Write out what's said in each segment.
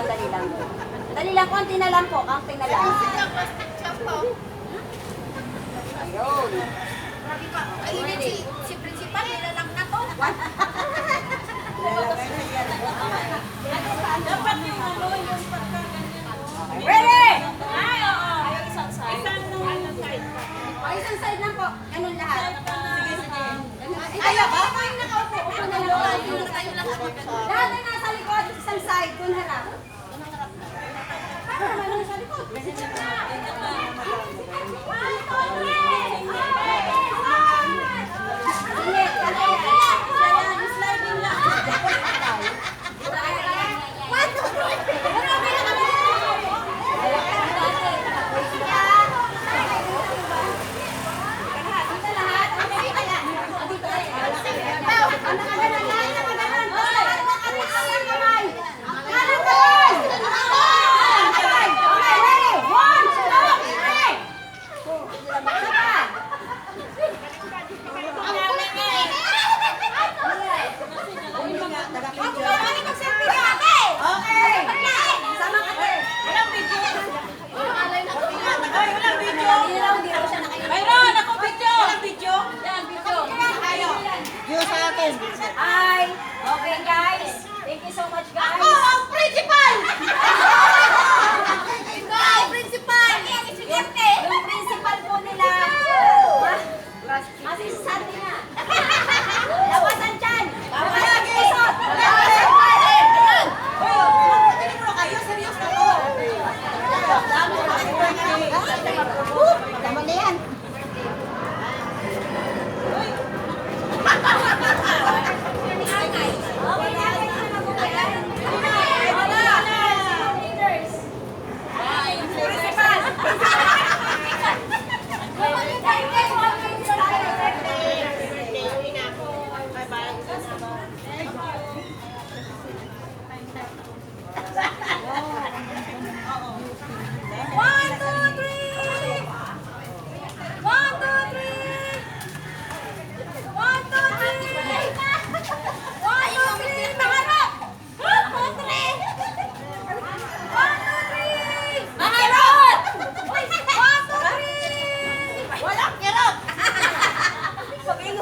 Oo, dali lang. Dali lang, konti na lang po. Kaunti na lang. Ayun. Ayun si, si principal, nilalang na to. Dapat yung ano, yung はい。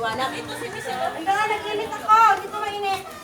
maliwanag. Ito si Miss Ito nga, ako. Dito mainit.